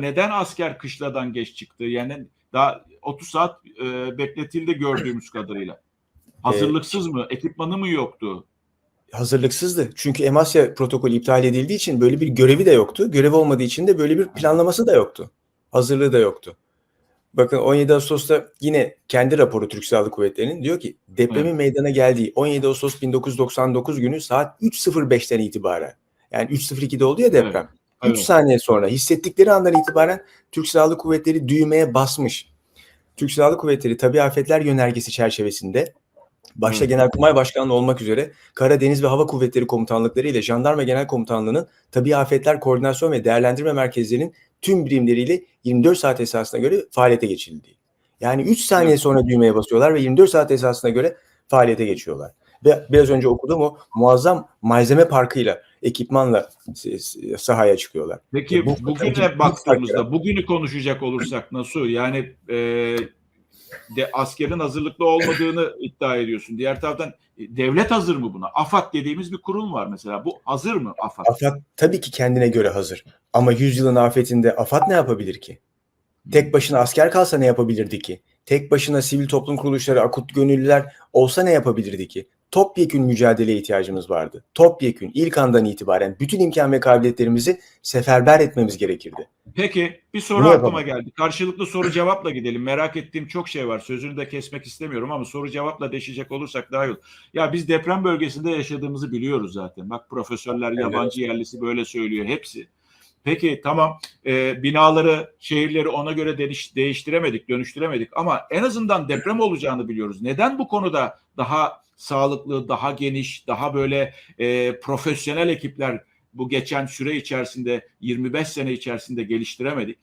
neden asker kışladan geç çıktı? Yani daha 30 saat e, bekletildi gördüğümüz kadarıyla. Hazırlıksız mı? Ekipmanı mı yoktu? hazırlıksızdı. Çünkü Emasya protokolü iptal edildiği için böyle bir görevi de yoktu. Görev olmadığı için de böyle bir planlaması da yoktu. Hazırlığı da yoktu. Bakın 17 Ağustos'ta yine kendi raporu Türk Silahlı Kuvvetleri'nin diyor ki depremin meydana geldiği 17 Ağustos 1999 günü saat 3.05'ten itibaren yani 3.02'de oldu ya deprem. 3 Evet. saniye sonra hissettikleri andan itibaren Türk Silahlı Kuvvetleri düğmeye basmış. Türk Silahlı Kuvvetleri Tabi Afetler Yönergesi çerçevesinde başta Evet. Genelkurmay Başkanlığı olmak üzere Kara, Deniz ve Hava Kuvvetleri Komutanlıkları ile Jandarma Genel Komutanlığı'nın Tabi Afetler Koordinasyon ve Değerlendirme Merkezlerinin tüm birimleriyle 24 saat esasına göre faaliyete geçildiği. Yani 3 saniye sonra düğmeye basıyorlar ve 24 saat esasına göre faaliyete geçiyorlar. Ve biraz önce okuduğum o muazzam malzeme parkıyla, ekipmanla sahaya çıkıyorlar. Peki E, bu- bugüne bu- baktığımızda, bugünü konuşacak olursak nasıl? Yani e, de askerin hazırlıklı olmadığını iddia ediyorsun. Diğer taraftan e, devlet hazır mı buna? AFAD dediğimiz bir kurum var mesela. Bu hazır mı AFAD? AFAD tabii ki kendine göre hazır. Ama yüzyılın afetinde AFAD ne yapabilir ki? Tek başına asker kalsa ne yapabilirdi ki? Tek başına sivil toplum kuruluşları, akut gönüllüler olsa ne yapabilirdi ki? Topyekün mücadeleye ihtiyacımız vardı. Topyekün ilk andan itibaren bütün imkan ve kabiliyetlerimizi seferber etmemiz gerekirdi. Peki bir soru Bunu aklıma yapalım. geldi. Karşılıklı soru cevapla gidelim. Merak ettiğim çok şey var. Sözünü de kesmek istemiyorum ama soru cevapla deşecek olursak daha iyi olur. Ya biz deprem bölgesinde yaşadığımızı biliyoruz zaten. Bak profesörler, Evet. yabancı yerlisi böyle söylüyor hepsi. Peki tamam e, binaları, şehirleri ona göre değiş- değiştiremedik, dönüştüremedik ama en azından deprem olacağını biliyoruz. Neden bu konuda daha sağlıklı, daha geniş, daha böyle e, profesyonel ekipler bu geçen süre içerisinde 25 sene içerisinde geliştiremedik?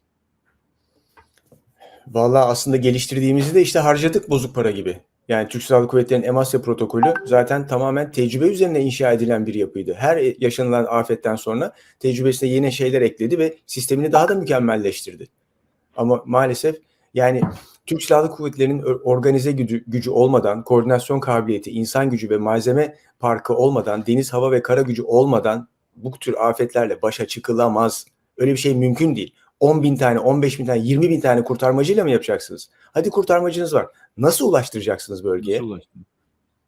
Vallahi aslında geliştirdiğimizi de işte harcadık bozuk para gibi. Yani Türk Silahlı Kuvvetleri'nin Emasya protokolü zaten tamamen tecrübe üzerine inşa edilen bir yapıydı. Her yaşanılan afetten sonra tecrübesine yeni şeyler ekledi ve sistemini daha da mükemmelleştirdi. Ama maalesef yani Türk Silahlı Kuvvetleri'nin organize gücü, gücü olmadan, koordinasyon kabiliyeti, insan gücü ve malzeme parkı olmadan, deniz, hava ve kara gücü olmadan bu tür afetlerle başa çıkılamaz. Öyle bir şey mümkün değil. 10 bin tane, 15 bin tane, 20 bin tane kurtarmacıyla mı yapacaksınız? Hadi kurtarmacınız var. Nasıl ulaştıracaksınız bölgeye? Nasıl ulaştın?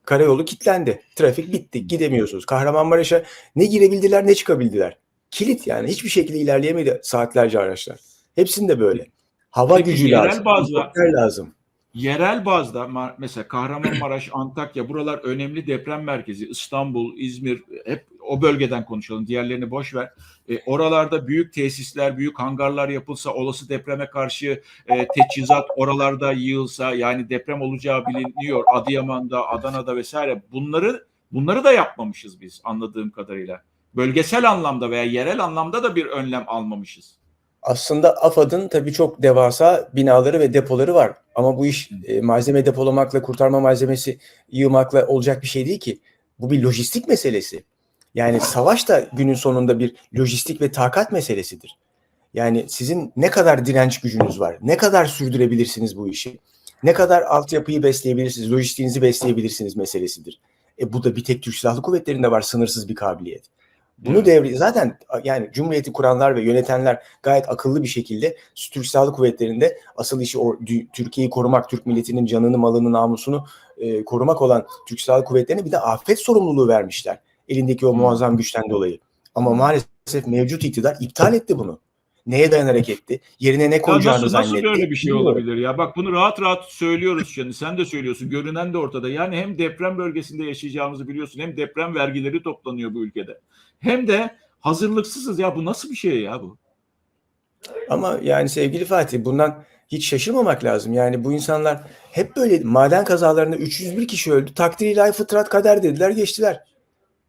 Karayolu kilitlendi. Trafik bitti. Gidemiyorsunuz. Kahramanmaraş'a ne girebildiler ne çıkabildiler. Kilit yani. Hiçbir şekilde ilerleyemedi saatlerce araçlar. Hepsinde böyle. Hava Peki, gücü yerel lazım. bazda- lazım. Yerel bazda mesela Kahramanmaraş, Antakya buralar önemli deprem merkezi. İstanbul, İzmir hep o bölgeden konuşalım. Diğerlerini boş ver. E, oralarda büyük tesisler, büyük hangarlar yapılsa, olası depreme karşı e, teçhizat oralarda yığılsa yani deprem olacağı biliniyor. Adıyaman'da, Adana'da vesaire. Bunları bunları da yapmamışız biz anladığım kadarıyla. Bölgesel anlamda veya yerel anlamda da bir önlem almamışız. Aslında AFAD'ın tabii çok devasa binaları ve depoları var. Ama bu iş e, malzeme depolamakla, kurtarma malzemesi yığmakla olacak bir şey değil ki. Bu bir lojistik meselesi. Yani savaş da günün sonunda bir lojistik ve takat meselesidir. Yani sizin ne kadar direnç gücünüz var, ne kadar sürdürebilirsiniz bu işi, ne kadar altyapıyı besleyebilirsiniz, lojistiğinizi besleyebilirsiniz meselesidir. E bu da bir tek Türk Silahlı Kuvvetleri'nde var sınırsız bir kabiliyet. Bunu devri zaten yani Cumhuriyeti kuranlar ve yönetenler gayet akıllı bir şekilde Türk Silahlı Kuvvetleri'nde asıl işi o, Türkiye'yi korumak, Türk milletinin canını, malını, namusunu e, korumak olan Türk Silahlı Kuvvetleri'ne bir de afet sorumluluğu vermişler. Elindeki o muazzam güçten dolayı. Ama maalesef mevcut iktidar iptal etti bunu. Neye dayanarak etti? Yerine ne Ya koyacağını nasıl, nasıl zannetti. böyle bir şey olabilir ya? Bak bunu rahat rahat söylüyoruz şimdi. Sen de söylüyorsun. Görünen de ortada. Yani hem deprem bölgesinde yaşayacağımızı biliyorsun. Hem deprem vergileri toplanıyor bu ülkede. Hem de hazırlıksızız ya. Bu nasıl bir şey ya bu? Ama yani sevgili Fatih bundan hiç şaşırmamak lazım. Yani bu insanlar hep böyle maden kazalarında 301 kişi öldü. Takdir ilahi fıtrat kader dediler geçtiler.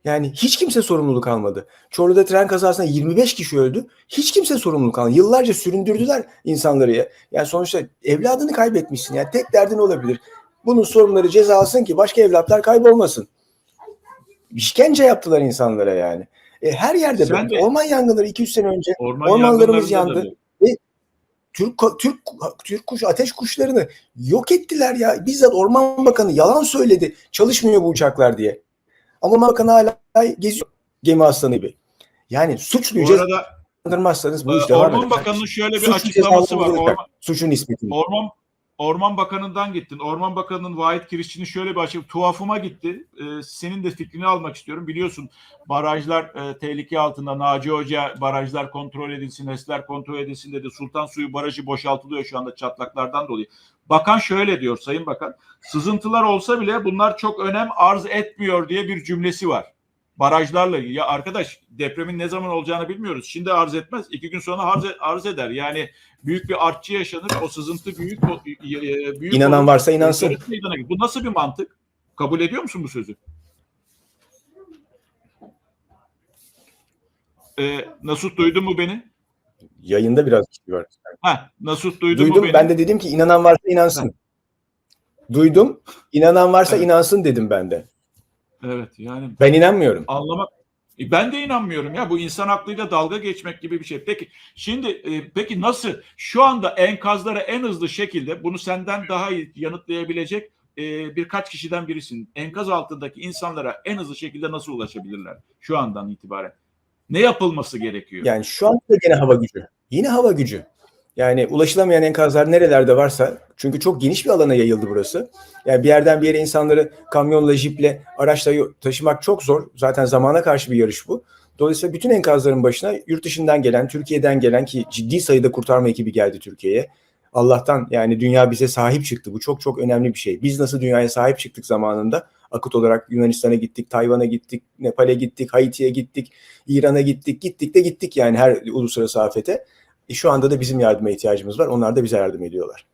Yani hiç kimse sorumluluk almadı. Çorlu'da tren kazasında 25 kişi öldü. Hiç kimse sorumluluk almadı. Yıllarca süründürdüler insanları ya. Yani sonuçta evladını kaybetmişsin. Yani tek derdin olabilir. Bunun sorumluları ceza alsın ki başka evlatlar kaybolmasın. İşkence yaptılar insanlara yani. E, her yerde Sen böyle. de- Orman yangınları 200 sene önce Orman Ormanlarımız yandı. da Türk Türk Türk kuş ateş kuşlarını yok ettiler ya. Bizzat Orman Bakanı yalan söyledi. Çalışmıyor bu uçaklar diye. Ama Orman Bakanı hala geziyor gemi aslanı gibi. Yani suçluyu Bu arada cezalandırmazsanız bu iş devam Orman eder. Bakanı'nın şöyle bir Suçlu açıklaması var. Orman, Suçun nispetinde. Orman Orman Bakanı'ndan gittin. Orman Bakanı'nın Vahit Kirişçi'nin şöyle bir açık tuhafıma gitti. Ee, senin de fikrini almak istiyorum. Biliyorsun barajlar e, tehlike altında. Naci Hoca barajlar kontrol edilsin, HES'ler kontrol edilsin dedi. Sultan Suyu Barajı boşaltılıyor şu anda çatlaklardan dolayı. Bakan şöyle diyor Sayın Bakan. Sızıntılar olsa bile bunlar çok önem arz etmiyor diye bir cümlesi var. Barajlarla. Ya arkadaş depremin ne zaman olacağını bilmiyoruz. Şimdi arz etmez. iki gün sonra arz, arz eder. Yani büyük bir artçı yaşanır. O sızıntı büyük. O, e, büyük İnanan olur. varsa inansın. Bu nasıl bir mantık? Kabul ediyor musun bu sözü? Ee, Nasut duydun mu beni? Yayında biraz bir şey var. Ha, Nasut duydun mu Duydum. Ben de dedim ki inanan varsa inansın. Duydum. İnanan varsa Evet. inansın dedim ben de. Evet yani Ben inanmıyorum. anlamak E, ben de inanmıyorum ya bu insan aklıyla dalga geçmek gibi bir şey. Peki şimdi e, peki nasıl şu anda enkazlara en hızlı şekilde bunu senden daha iyi yanıtlayabilecek e, birkaç kişiden birisin. Enkaz altındaki insanlara en hızlı şekilde nasıl ulaşabilirler şu andan itibaren? Ne yapılması gerekiyor? Yani şu anda gene hava gücü. Yine hava gücü. Yani ulaşılamayan enkazlar nerelerde varsa çünkü çok geniş bir alana yayıldı burası. Yani bir yerden bir yere insanları kamyonla, jiple, araçla taşımak çok zor. Zaten zamana karşı bir yarış bu. Dolayısıyla bütün enkazların başına yurt dışından gelen, Türkiye'den gelen ki ciddi sayıda kurtarma ekibi geldi Türkiye'ye. Allah'tan yani dünya bize sahip çıktı. Bu çok çok önemli bir şey. Biz nasıl dünyaya sahip çıktık zamanında? Akıt olarak Yunanistan'a gittik, Tayvan'a gittik, Nepal'e gittik, Haiti'ye gittik, İran'a gittik, gittik de gittik yani her uluslararası afete. E, şu anda da bizim yardıma ihtiyacımız var. Onlar da bize yardım ediyorlar.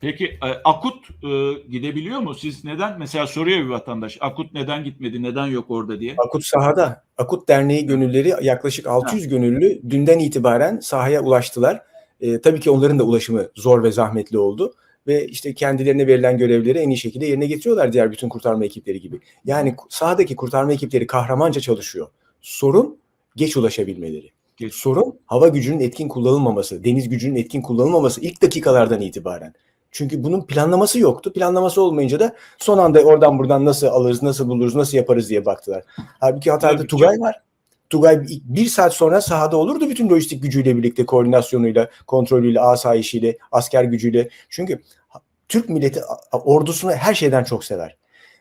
Peki e, Akut e, gidebiliyor mu? Siz neden mesela soruyor bir vatandaş Akut neden gitmedi, neden yok orada diye. Akut sahada. Akut Derneği gönülleri yaklaşık 600 gönüllü dünden itibaren sahaya ulaştılar. E, tabii ki onların da ulaşımı zor ve zahmetli oldu. Ve işte kendilerine verilen görevleri en iyi şekilde yerine getiriyorlar diğer bütün kurtarma ekipleri gibi. Yani sahadaki kurtarma ekipleri kahramanca çalışıyor. Sorun geç ulaşabilmeleri. Geç. Sorun hava gücünün etkin kullanılmaması, deniz gücünün etkin kullanılmaması ilk dakikalardan itibaren. Çünkü bunun planlaması yoktu. Planlaması olmayınca da son anda oradan buradan nasıl alırız, nasıl buluruz, nasıl yaparız diye baktılar. Halbuki Hatay'da Tugay var. Tugay bir- saat sonra sahada olurdu bütün lojistik gücüyle birlikte, koordinasyonuyla, kontrolüyle, asayişiyle, asker gücüyle. Çünkü Türk milleti ordusunu her şeyden çok sever.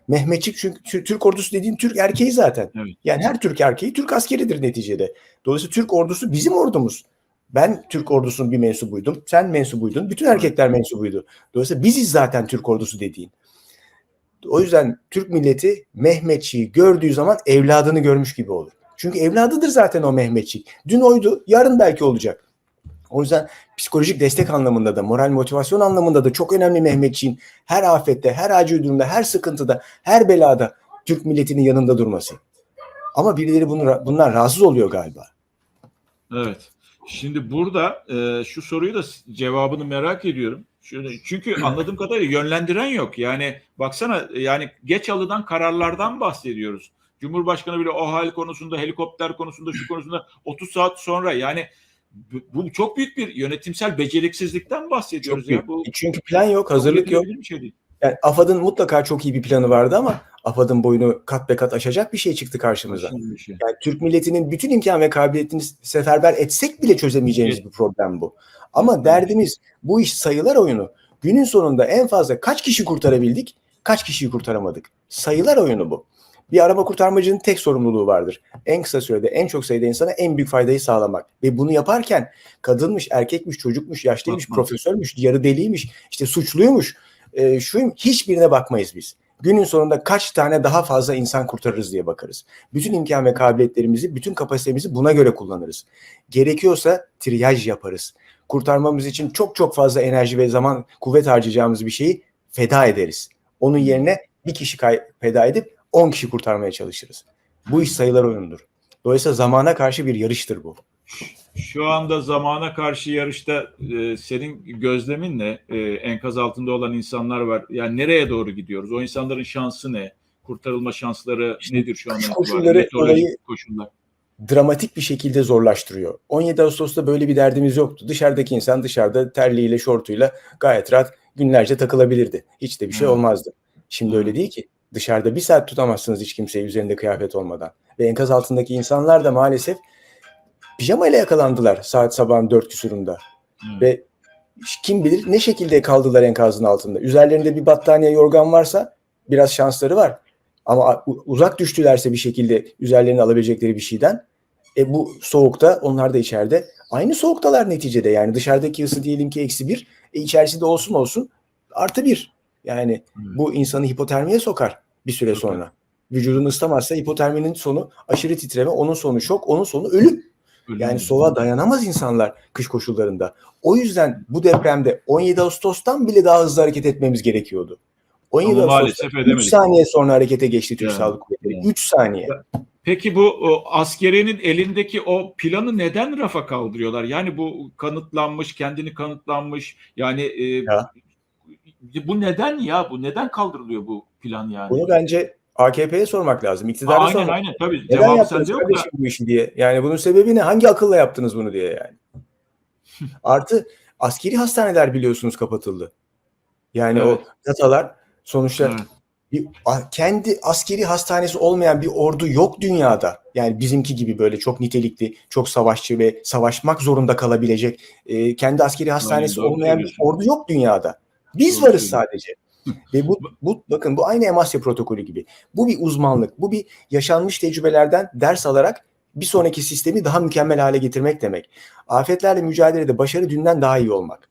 Mehmetçik çünkü Tür- Türk ordusu dediğin Türk erkeği zaten. Evet. Yani her Türk erkeği Türk askeridir neticede. Dolayısıyla Türk ordusu bizim ordumuz. Ben Türk ordusunun bir mensubuydum. Sen mensubuydun. Bütün erkekler mensubuydu. Dolayısıyla biziz zaten Türk ordusu dediğin. O yüzden Türk milleti Mehmetçiği gördüğü zaman evladını görmüş gibi olur. Çünkü evladıdır zaten o Mehmetçik. Dün oydu, yarın belki olacak. O yüzden psikolojik destek anlamında da, moral motivasyon anlamında da çok önemli Mehmetçiğin her afette, her acil durumda, her sıkıntıda, her belada Türk milletinin yanında durması. Ama birileri bunu, bundan rahatsız oluyor galiba. Evet. Şimdi burada e, şu soruyu da cevabını merak ediyorum. Çünkü anladığım kadarıyla yönlendiren yok. Yani baksana yani geç alınan kararlardan bahsediyoruz. Cumhurbaşkanı bile o hal konusunda, helikopter konusunda, şu konusunda 30 saat sonra yani bu, çok büyük bir yönetimsel beceriksizlikten bahsediyoruz Çok ya. büyük. Bu Çünkü plan yok, hazırlık yok. bir şey değil. Yani AFAD'ın mutlaka çok iyi bir planı vardı ama AFAD'ın boyunu kat be kat aşacak bir şey çıktı karşımıza. Şey. Yani Türk milletinin bütün imkan ve kabiliyetini seferber etsek bile çözemeyeceğimiz bir problem bu. Ama derdimiz bu iş sayılar oyunu. Günün sonunda en fazla kaç kişi kurtarabildik, kaç kişiyi kurtaramadık. Sayılar oyunu bu. Bir araba kurtarmacının tek sorumluluğu vardır. En kısa sürede en çok sayıda insana en büyük faydayı sağlamak. Ve bunu yaparken kadınmış, erkekmiş, çocukmuş, yaşlıymış, Bakma. profesörmüş, yarı deliymiş, işte suçluymuş, e, şuyum hiçbirine bakmayız biz. Günün sonunda kaç tane daha fazla insan kurtarırız diye bakarız. Bütün imkan ve kabiliyetlerimizi, bütün kapasitemizi buna göre kullanırız. Gerekiyorsa triyaj yaparız. Kurtarmamız için çok çok fazla enerji ve zaman, kuvvet harcayacağımız bir şeyi feda ederiz. Onun yerine bir kişi feda edip 10 kişi kurtarmaya çalışırız. Bu iş sayılar oyunudur. Dolayısıyla zamana karşı bir yarıştır bu. Şu anda zamana karşı yarışta e, senin gözlemin ne? E, enkaz altında olan insanlar var. Yani nereye doğru gidiyoruz? O insanların şansı ne? Kurtarılma şansları nedir şu anda? koşulları olayı- koşullar. dramatik bir şekilde zorlaştırıyor. 17 Ağustos'ta böyle bir derdimiz yoktu. Dışarıdaki insan dışarıda terliğiyle, şortuyla gayet rahat günlerce takılabilirdi. Hiç de bir şey Evet. olmazdı. Şimdi öyle değil ki. Dışarıda bir saat tutamazsınız hiç kimseyi üzerinde kıyafet olmadan. Ve enkaz altındaki insanlar da maalesef pijamayla yakalandılar saat sabahın dört küsurunda. Evet. Ve kim bilir ne şekilde kaldılar enkazın altında. Üzerlerinde bir battaniye yorgan varsa biraz şansları var. Ama uzak düştülerse bir şekilde üzerlerine alabilecekleri bir şeyden e bu soğukta onlar da içeride aynı soğuktalar neticede yani dışarıdaki ısı diyelim ki eksi bir e içerisinde olsun olsun artı bir yani Evet. bu insanı hipotermiye sokar bir süre sonra. Vücudunu ısıtamazsa hipoterminin sonu aşırı titreme, onun sonu şok, onun sonu ölüm. Yani soğuğa dayanamaz insanlar kış koşullarında. O yüzden bu depremde 17 Ağustos'tan bile daha hızlı hareket etmemiz gerekiyordu. 17 Ama Ağustos'ta maalesef 3 edemedik. saniye sonra harekete geçti Türk Ya, Sağlık Kuvvetleri. ya. 3 saniye. Peki bu o, askerinin elindeki o planı neden rafa kaldırıyorlar? Yani bu kanıtlanmış, kendini kanıtlanmış. Yani e, Ya. Bu neden ya? Bu neden kaldırılıyor bu plan yani? Bunu bence AKP'ye sormak lazım. İktidara aynen sormak aynen tabii. Neden Cevabı yaptınız da. kardeşim bu işi diye. Yani bunun sebebi ne? Hangi akılla yaptınız bunu diye yani. Artı askeri hastaneler biliyorsunuz kapatıldı. Yani Evet. o datalar sonuçta Evet. bir, kendi askeri hastanesi olmayan bir ordu yok dünyada. Yani bizimki gibi böyle çok nitelikli, çok savaşçı ve savaşmak zorunda kalabilecek e, kendi askeri hastanesi doğru olmayan bir ordu yok dünyada. Biz varız sadece. Ve bu, bu bakın bu aynı Emasya protokolü gibi. Bu bir uzmanlık, bu bir yaşanmış tecrübelerden ders alarak bir sonraki sistemi daha mükemmel hale getirmek demek. Afetlerle mücadelede başarı dünden daha iyi olmak.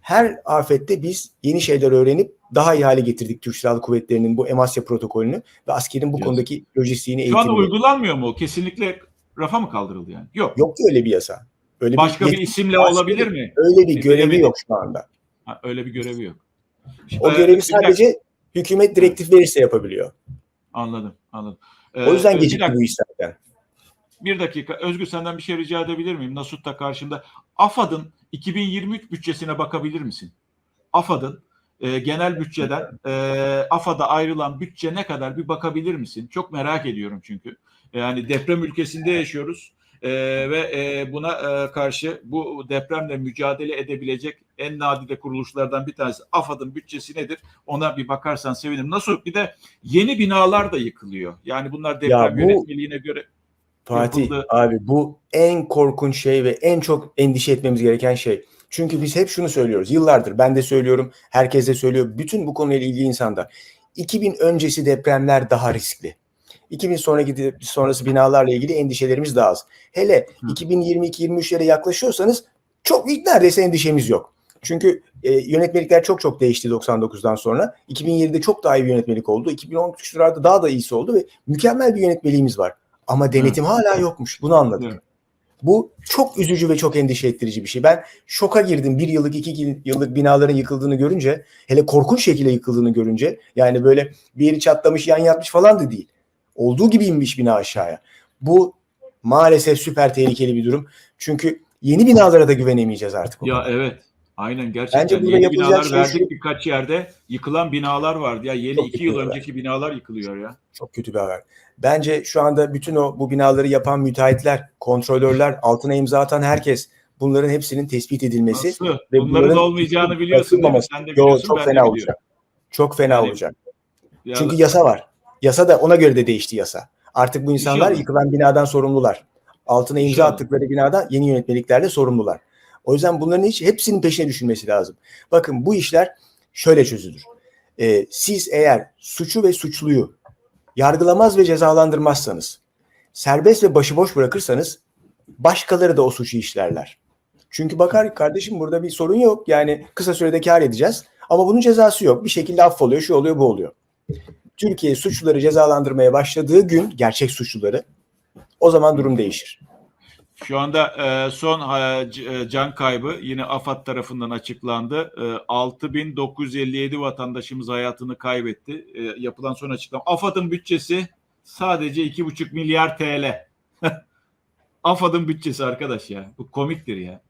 Her afette biz yeni şeyler öğrenip daha iyi hale getirdik Türk Silahlı Kuvvetleri'nin bu Emasya protokolünü ve askerin bu Yes. konudaki lojistiğini, Şu anda eğitimini. uygulanmıyor mu? o? Kesinlikle rafa mı kaldırıldı yani? Yok. Yok ki öyle bir yasa. Öyle Başka bir yetki- isimle olabilir bir- mi? Öyle bir Bir görevi- yok şu anda. Ha, öyle bir görevi yok. O Ee, görevi bir dakika. sadece hükümet direktif verirse yapabiliyor. Anladım, anladım. Ee, O yüzden bir gecikti bu iş zaten. Bir dakika. Özgür senden bir şey rica edebilir miyim? Nasut da karşımda. AFAD'ın 2023 bütçesine bakabilir misin? AFAD'ın e, genel bütçeden e, AFAD'a ayrılan bütçe ne kadar bir bakabilir misin? Çok merak ediyorum çünkü. Yani deprem ülkesinde yaşıyoruz E, ve e, buna e, karşı bu depremle mücadele edebilecek en nadide kuruluşlardan bir tanesi AFAD'ın bütçesi nedir? Ona bir bakarsan sevinirim. Nasıl? Bir de yeni binalar da yıkılıyor. Yani bunlar deprem bu- yönetmeliğine göre Fatih yapıldı. abi bu en korkunç şey ve en çok endişe etmemiz gereken şey. Çünkü biz hep şunu söylüyoruz. Yıllardır ben de söylüyorum, herkes de söylüyor. Bütün bu konuyla ilgili insanlar. 2000 öncesi depremler daha riskli. 2000 sonraki de- sonrası binalarla ilgili endişelerimiz daha az. Hele Hı. 2022-23'lere yaklaşıyorsanız çok neredeyse endişemiz yok. Çünkü e, yönetmelikler çok çok değişti 99'dan sonra. 2007'de çok daha iyi bir yönetmelik oldu. 2013'lerde daha da iyisi oldu ve mükemmel bir yönetmeliğimiz var. Ama denetim hala yokmuş. Bunu anladık. Evet. Bu çok üzücü ve çok endişe ettirici bir şey. Ben şoka girdim bir yıllık iki yıllık binaların yıkıldığını görünce hele korkunç şekilde yıkıldığını görünce yani böyle bir yeri çatlamış yan yatmış falan da değil. Olduğu gibi inmiş bina aşağıya. Bu maalesef süper tehlikeli bir durum. Çünkü yeni binalara da güvenemeyeceğiz artık. Ya evet. Aynen gerçekten. Bence burada yeni binalar şey verdik şu- birkaç yerde. Yıkılan binalar vardı. Ya yeni Çok iki yıl yıkılıyorlar. önceki binalar yıkılıyor ya. Çok kötü bir haber. Bence şu anda bütün o bu binaları yapan müteahhitler, kontrolörler, altına imza atan herkes bunların hepsinin tespit edilmesi Nasıl? ve Bunların bunların olmayacağını biliyorsun. Sen de Yo, biliyorsun çok ben de fena biliyorum. olacak. Çok fena Yani- olacak. Ya, Çünkü yasa var. Yasa da ona göre de değişti yasa. Artık bu insanlar yıkılan binadan sorumlular. Altına imza attıkları binada yeni yönetmeliklerle sorumlular. O yüzden bunların hiç hepsinin peşine düşülmesi lazım. Bakın bu işler şöyle çözülür. Ee, siz eğer suçu ve suçluyu yargılamaz ve cezalandırmazsanız, serbest ve başıboş bırakırsanız başkaları da o suçu işlerler. Çünkü bakar kardeşim burada bir sorun yok. Yani kısa sürede kar edeceğiz. Ama bunun cezası yok. Bir şekilde affoluyor, şu oluyor, bu oluyor. Türkiye suçluları cezalandırmaya başladığı gün, gerçek suçluları, o zaman durum değişir. Şu anda e, son e, e, can kaybı yine AFAD tarafından açıklandı. E, 6957 vatandaşımız hayatını kaybetti. E, yapılan son açıklama. AFAD'ın bütçesi sadece 2,5 milyar TL. AFAD'ın bütçesi arkadaş ya. Bu komiktir ya.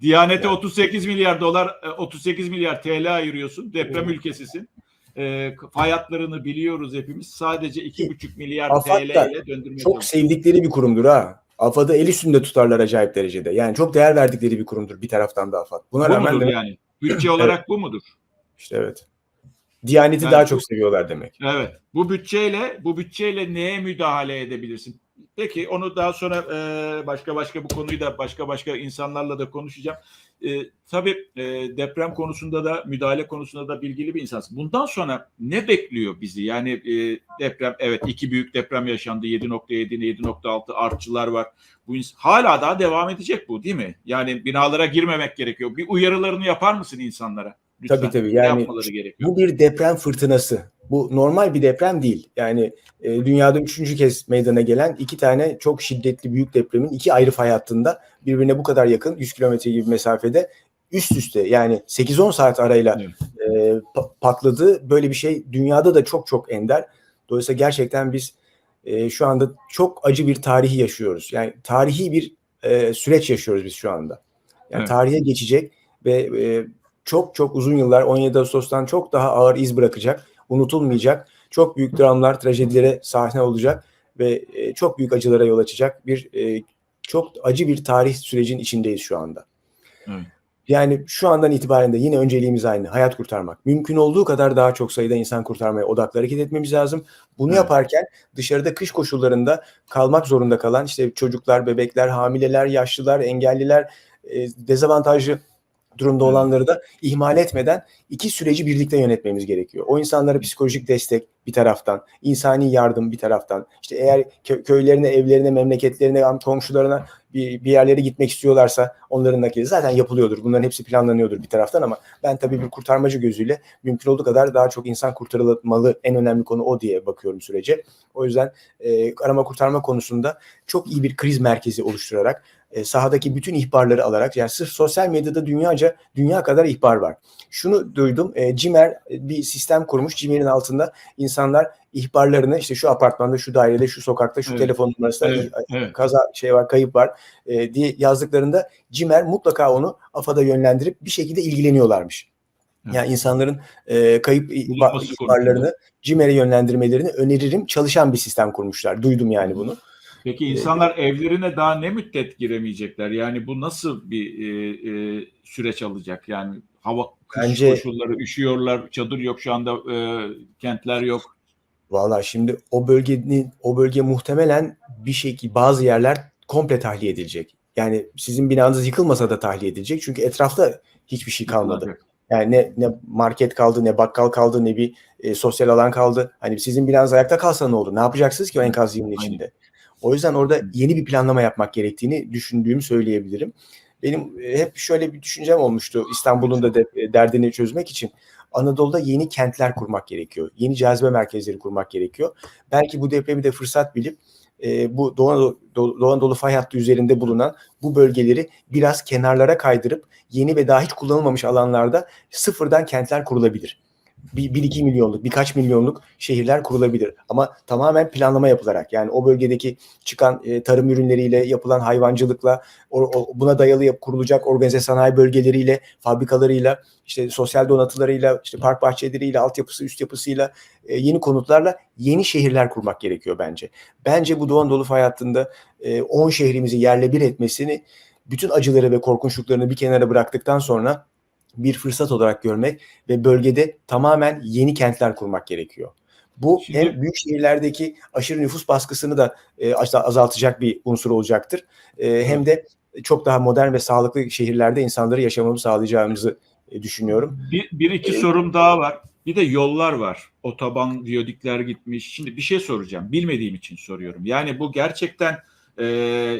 Diyanete Ya. 38 milyar dolar, e, 38 milyar TL ayırıyorsun. Deprem Evet. ülkesisin. E, fay hatlarını biliyoruz hepimiz. Sadece 2,5 milyar AFAD TL ile döndürmeye Çok çalışıyor. sevdikleri bir kurumdur ha. AFAD'ı el üstünde tutarlar acayip derecede. Yani çok değer verdikleri bir kurumdur bir taraftan da AFAD. Buna Bu rağmen mudur demek, yani? Bütçe olarak bu mudur? işte evet. Diyaneti Yani daha çok seviyorlar demek. Evet. Bu bütçeyle bu bütçeyle neye müdahale edebilirsin? Peki onu daha sonra e, başka başka bu konuyu da başka başka insanlarla da konuşacağım. E, tabii e, deprem konusunda da müdahale konusunda da bilgili bir insansın. Bundan sonra ne bekliyor bizi? Yani e, deprem evet iki büyük deprem yaşandı. 7.7 7.6 artçılar var. Bu ins- hala daha devam edecek bu değil mi? Yani binalara girmemek gerekiyor. Bir uyarılarını yapar mısın insanlara? Lütfen. Tabii, tabii. Yani? Bu bir deprem fırtınası. Bu normal bir deprem değil. Yani e, dünyada üçüncü kez meydana gelen iki tane çok şiddetli büyük depremin iki ayrı fay hattında birbirine bu kadar yakın 100 kilometre gibi mesafede üst üste yani 8-10 saat arayla Evet. e, pa- patladı. Böyle bir şey dünyada da çok çok ender. Dolayısıyla gerçekten biz e, şu anda çok acı bir tarihi yaşıyoruz. Yani tarihi bir e, süreç yaşıyoruz biz şu anda. Yani Evet. tarihe geçecek ve e, çok çok uzun yıllar 17 Ağustos'tan çok daha ağır iz bırakacak, unutulmayacak, çok büyük dramlar, trajedilere sahne olacak ve e, çok büyük acılara yol açacak bir e, çok acı bir tarih sürecin içindeyiz şu anda. Evet. Yani şu andan itibaren de yine önceliğimiz aynı. Hayat kurtarmak. Mümkün olduğu kadar daha çok sayıda insan kurtarmaya odaklı hareket etmemiz lazım. Bunu Evet. yaparken dışarıda kış koşullarında kalmak zorunda kalan işte çocuklar, bebekler, hamileler, yaşlılar, engelliler, e, dezavantajlı durumda olanları da ihmal etmeden iki süreci birlikte yönetmemiz gerekiyor. O insanlara psikolojik destek bir taraftan, insani yardım bir taraftan. İşte eğer kö- köylerine, evlerine, memleketlerine, komşularına bir, bir yerlere gitmek istiyorlarsa onların nakli zaten yapılıyordur. Bunların hepsi planlanıyordur bir taraftan ama ben tabii bir kurtarmacı gözüyle mümkün olduğu kadar daha çok insan kurtarılmalı. En önemli konu o diye bakıyorum sürece. O yüzden e, arama kurtarma konusunda çok iyi bir kriz merkezi oluşturarak e, sahadaki bütün ihbarları alarak yani sırf sosyal medyada dünyaca dünya kadar ihbar var. Şunu duydum. E, Cimer e, bir sistem kurmuş. Cimer'in altında insanlar ihbarlarını işte şu apartmanda, şu dairede, şu sokakta, şu Evet. telefon numarasında Evet, evet. kaza şey var, kayıp var e, diye yazdıklarında Cimer mutlaka onu AFAD'a yönlendirip bir şekilde ilgileniyorlarmış. Evet. Yani insanların e, kayıp ihbarlarını Cimer'e yönlendirmelerini öneririm. Çalışan bir sistem kurmuşlar. Duydum yani bunu. Peki Ee, insanlar evlerine daha ne müddet giremeyecekler? Yani bu nasıl bir e, e, süreç alacak? Yani hava kış Bence- koşulları üşüyorlar, çadır yok şu anda e, kentler yok. Valla şimdi o bölgenin o bölge muhtemelen bir şekilde bazı yerler komple tahliye edilecek. Yani sizin binanız yıkılmasa da tahliye edilecek. Çünkü etrafta hiçbir şey kalmadı. Yani ne ne market kaldı, ne bakkal kaldı, ne bir e, sosyal alan kaldı. Hani sizin binanız ayakta kalsa ne olur? Ne yapacaksınız ki o enkaz yığının içinde? O yüzden orada yeni bir planlama yapmak gerektiğini düşündüğümü söyleyebilirim. Benim e, hep şöyle bir düşüncem olmuştu İstanbul'un da de, e, derdini çözmek için. Anadolu'da yeni kentler kurmak gerekiyor. Yeni cazibe merkezleri kurmak gerekiyor. Belki bu depremi de fırsat bilip e, bu Doğu Anadolu, Doğu Anadolu fay hattı üzerinde bulunan bu bölgeleri biraz kenarlara kaydırıp yeni ve daha hiç kullanılmamış alanlarda sıfırdan kentler kurulabilir. Bir, iki milyonluk, birkaç milyonluk şehirler kurulabilir. Ama tamamen planlama yapılarak yani o bölgedeki çıkan e, tarım ürünleriyle yapılan hayvancılıkla o, o- buna dayalı yap, kurulacak organize sanayi bölgeleriyle, fabrikalarıyla, işte sosyal donatılarıyla, işte park bahçeleriyle, altyapısı, üst yapısıyla, e, yeni konutlarla yeni şehirler kurmak gerekiyor bence. Bence bu Doğu Anadolu fay hattında e, 10 şehrimizi yerle bir etmesini bütün acıları ve korkunçluklarını bir kenara bıraktıktan sonra bir fırsat olarak görmek ve bölgede tamamen yeni kentler kurmak gerekiyor. Bu Şimdi- hem büyük şehirlerdeki aşırı nüfus baskısını da e, az- azaltacak bir unsur olacaktır. E, hem de çok daha modern ve sağlıklı şehirlerde insanları yaşamamızı sağlayacağımızı e, düşünüyorum. Bir, bir iki sorum daha var. Bir de yollar var. Otoban, viyodikler gitmiş. Şimdi bir şey soracağım. Bilmediğim için soruyorum. Yani bu gerçekten e,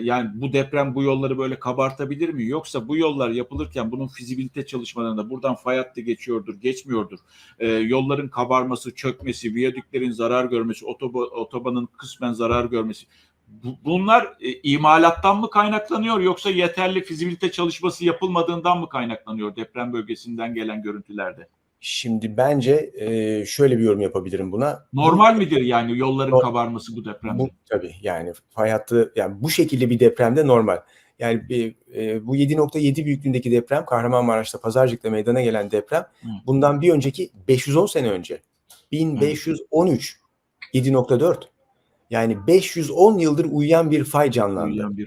yani bu deprem bu yolları böyle kabartabilir mi? Yoksa bu yollar yapılırken bunun fizibilite çalışmalarında buradan fay hattı geçiyordur, geçmiyordur. E, yolların kabarması, çökmesi, viyodüklerin zarar görmesi, otoba, otobanın kısmen zarar görmesi. Bu- bunlar e, imalattan mı kaynaklanıyor yoksa yeterli fizibilite çalışması yapılmadığından mı kaynaklanıyor deprem bölgesinden gelen görüntülerde? Şimdi bence e, şöyle bir yorum yapabilirim buna. Normal midir yani yolların Nor- kabarması bu depremde? Bu tabii yani fay hattı yani bu şekilde bir depremde normal. Yani bir, e, bu 7.7 büyüklüğündeki deprem Kahramanmaraş'ta Pazarcık'ta meydana gelen deprem Hı. bundan bir önceki 510 sene önce 1513 7.4 yani 510 yıldır uyuyan bir fay canlandı. Uyuyan bir